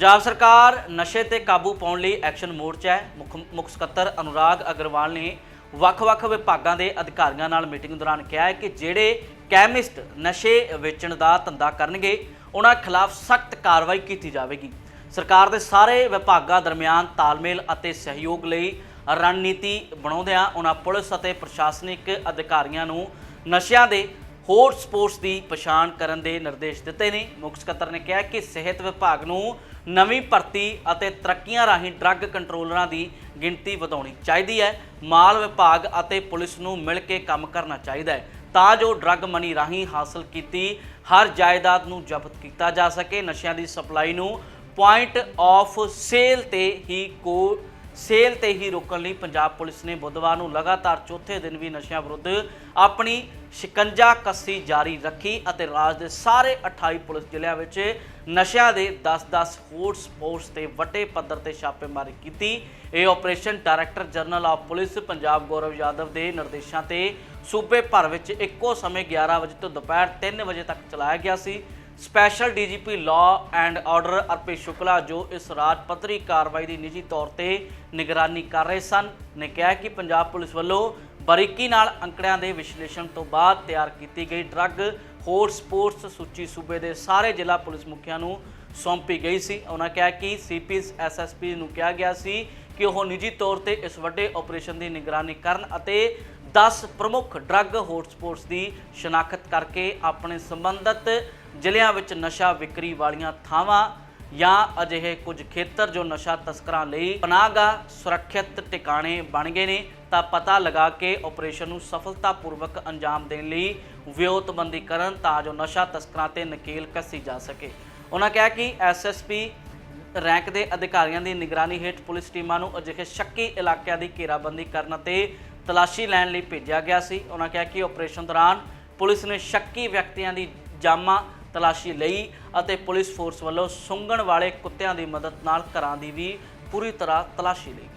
ਪੰਜਾਬ ਸਰਕਾਰ ਨਸ਼ੇ ਤੇ ਕਾਬੂ ਪਾਉਣ ਲਈ ਐਕਸ਼ਨ ਮੋਡ 'ਚ ਹੈ। ਮੁੱਖ ਮੁੱਖ ਸਕੱਤਰ ਅਨੁਰਾਗ ਅਗਰਵਾਲ ਨੇ ਵੱਖ-ਵੱਖ ਵਿਭਾਗਾਂ ਦੇ ਅਧਿਕਾਰੀਆਂ ਨਾਲ ਮੀਟਿੰਗ ਦੌਰਾਨ ਕਿਹਾ ਹੈ ਕਿ ਜਿਹੜੇ ਕੈਮਿਸਟ ਨਸ਼ੇ ਵੇਚਣ ਦਾ ਧੰਦਾ ਕਰਨਗੇ, ਉਹਨਾਂ ਖਿਲਾਫ ਸਖਤ ਕਾਰਵਾਈ ਕੀਤੀ ਜਾਵੇਗੀ। ਸਰਕਾਰ ਦੇ ਸਾਰੇ ਵਿਭਾਗਾਂ ਦਰਮਿਆਨ ਤਾਲਮੇਲ ਅਤੇ ਸਹਿਯੋਗ ਲਈ ਰਣਨੀਤੀ ਬਣਾਉਂਦਿਆਂ ਉਹਨਾਂ ਪੁਲਿਸ ਅਤੇ ਪ੍ਰਸ਼ਾਸਨਿਕ ਅਧਿਕਾਰੀਆਂ ਨੂੰ ਨਸ਼ਿਆਂ ਦੇ ਹੋਰ ਸਪੋਰਟਸ ਦੀ ਪਛਾਣ ਕਰਨ ਦੇ ਨਿਰਦੇਸ਼ ਦਿੱਤੇ ਨੇ। ਮੁੱਖ ਸਕੱਤਰ ਨੇ ਕਿਹਾ ਕਿ ਸਿਹਤ ਵਿਭਾਗ ਨੂੰ ਨਵੀਂ ਭਰਤੀ ਅਤੇ ਤਰੱਕੀਆਂ ਰਾਹੀਂ ਡਰੱਗ ਕੰਟਰੋਲਰਾਂ ਦੀ ਗਿਣਤੀ ਵਧਾਉਣੀ ਚਾਹੀਦੀ ਹੈ। ਮਾਲ ਵਿਭਾਗ ਅਤੇ ਪੁਲਿਸ ਨੂੰ ਮਿਲ ਕੇ ਕੰਮ ਕਰਨਾ ਚਾਹੀਦਾ ਹੈ ਤਾਂ ਜੋ ਡਰੱਗ ਮਨੀ ਰਾਹੀਂ ਹਾਸਲ ਕੀਤੀ ਹਰ ਜਾਇਦਾਦ ਨੂੰ ਜ਼ਬਤ ਕੀਤਾ ਜਾ ਸਕੇ। ਨਸ਼ਿਆਂ ਦੀ ਸਪਲਾਈ ਨੂੰ ਪੁਆਇੰਟ ਆਫ ਸੇਲ ਤੇ ਹੀ ਕੋ ਸੇਲ ਤੇ ਹੀ ਰੋਕਣ ਲਈ ਪੰਜਾਬ ਪੁਲਿਸ ਨੇ ਬੁੱਧਵਾਰ ਨੂੰ ਲਗਾਤਾਰ ਚੌਥੇ ਦਿਨ ਵੀ ਨਸ਼ਿਆਂ ਵਿਰੁੱਧ ਆਪਣੀ ਸ਼ਿਕੰਜਾ ਕੱਸੀ ਜਾਰੀ ਰੱਖੀ ਅਤੇ ਰਾਜ ਦੇ ਸਾਰੇ 28 ਪੁਲਿਸ ਜ਼ਿਲ੍ਹਿਆਂ ਵਿੱਚ ਨਸ਼ਿਆਂ ਦੇ 10-10 ਹੋਟ ਸਪੋਰਟਸ ਤੇ ਵੱਡੇ ਪੱਧਰ ਤੇ ਛਾਪੇਮਾਰੀ ਕੀਤੀ। ਇਹ operation director general of police Punjab Gaurav Yadav ਦੇ ਨਿਰਦੇਸ਼ਾਂ ਤੇ ਸੂਬੇ ਭਰ ਵਿੱਚ ਇੱਕੋ ਸਮੇਂ 11 ਵਜੇ ਤੋਂ ਦੁਪਹਿਰ 3 ਵਜੇ ਤੱਕ ਚਲਾਇਆ ਗਿਆ ਸੀ। Special DGP law and order Arpit Shukla ਜੋ ਇਸ ਰਾਜ ਪੱਧਰੀ ਕਾਰਵਾਈ ਦੀ ਨਿੱਜੀ ਤੌਰ ਤੇ ਨਿਗਰਾਨੀ ਕਰ ਰਹੇ ਸਨ, ਨੇ ਕਿਹਾ ਕਿ ਪੰਜਾਬ ਪੁਲਿਸ ਵੱਲੋਂ ਬਰੀਕੀ ਨਾਲ ਅੰਕੜਿਆਂ ਦੇ ਵਿਸ਼ਲੇਸ਼ਣ ਤੋਂ ਬਾਅਦ ਤਿਆਰ ਕੀਤੀ ਗਈ ਡਰੱਗ ਹੋਰ ਸਪੋਰਟਸ ਸੂਚੀ ਸੂਬੇ ਦੇ ਸਾਰੇ ਜ਼ਿਲ੍ਹਾ ਪੁਲਿਸ ਮੁਖੀਆਂ ਨੂੰ ਸੌਂਪੀ ਗਈ ਸੀ। ਉਹਨਾਂ ਕਿਹਾ ਕਿ ਸੀਪੀਸ ਐਸਐਸਪੀ ਨੂੰ ਕਿਹਾ ਗਿਆ ਸੀ ਕਿ ਉਹ ਨਿੱਜੀ ਤੌਰ ਤੇ ਇਸ ਵੱਡੇ ਆਪਰੇਸ਼ਨ ਦੀ ਨਿਗਰਾਨੀ ਕਰਨ ਅਤੇ 10 ਪ੍ਰਮੁੱਖ ਡਰੱਗ ਹੌਟਸਪੌਟਸ ਦੀ ਸ਼ਨਾਖਤ ਕਰਕੇ ਆਪਣੇ ਸੰਬੰਧਿਤ ਜ਼ਿਲ੍ਹਿਆਂ ਵਿੱਚ ਨਸ਼ਾ ਵਿਕਰੀ ਵਾਲੀਆਂ ਥਾਵਾਂ ਜਾਂ ਅਜਿਹੇ ਕੁਝ ਖੇਤਰ ਜੋ ਨਸ਼ਾ ਤਸਕਰਾਂ ਲਈ ਪਨਾਹਗਾ, ਸੁਰੱਖਿਅਤ ਟਿਕਾਣੇ ਬਣ ਗਏ ਨੇ, ਤਾਂ ਪਤਾ ਲਗਾ ਕੇ ਆਪਰੇਸ਼ਨ ਨੂੰ ਸਫਲਤਾਪੂਰਵਕ ਅੰਜਾਮ ਦੇਣ ਲਈ ਵਿਉਂਤਬੰਦੀ ਕਰਨ ਤਾਂ ਜੋ ਨਸ਼ਾ ਤਸਕਰਾਂ ਤੇ ਨਕੇਲ ਕੱਸੀ ਜਾ ਸਕੇ। ਉਹਨਾਂ ਕਿਹਾ ਕਿ ਐਸਐਸਪੀ ਰੈਂਕ ਦੇ ਅਧਿਕਾਰੀਆਂ ਦੀ ਨਿਗਰਾਨੀ ਹੇਠ ਪੁਲਿਸ ਟੀਮਾਂ ਨੂੰ ਅਜਿਹੇ ਸ਼ੱਕੀ ਇਲਾਕਿਆਂ ਦੀ ਘੇਰਾਬੰਦੀ ਕਰਨ ਅਤੇ ਤਲਾਸ਼ੀ ਲੈਣ ਲਈ ਭੇਜਿਆ ਗਿਆ ਸੀ। ਉਹਨਾਂ ਕਿਹਾ ਕਿ ਆਪਰੇਸ਼ਨ ਦੌਰਾਨ ਪੁਲਿਸ ਨੇ ਸ਼ੱਕੀ ਵਿਅਕਤੀਆਂ ਦੀ ਜਾਮਾ ਤਲਾਸ਼ੀ ਲਈ ਅਤੇ ਪੁਲਿਸ ਫੋਰਸ ਵੱਲੋਂ ਸੁੰਘਣ ਵਾਲੇ ਕੁੱਤਿਆਂ ਦੀ ਮਦਦ ਨਾਲ ਘਰਾਂ ਦੀ ਵੀ ਪੂਰੀ ਤਰ੍ਹਾਂ ਤਲਾਸ਼ੀ ਲਈ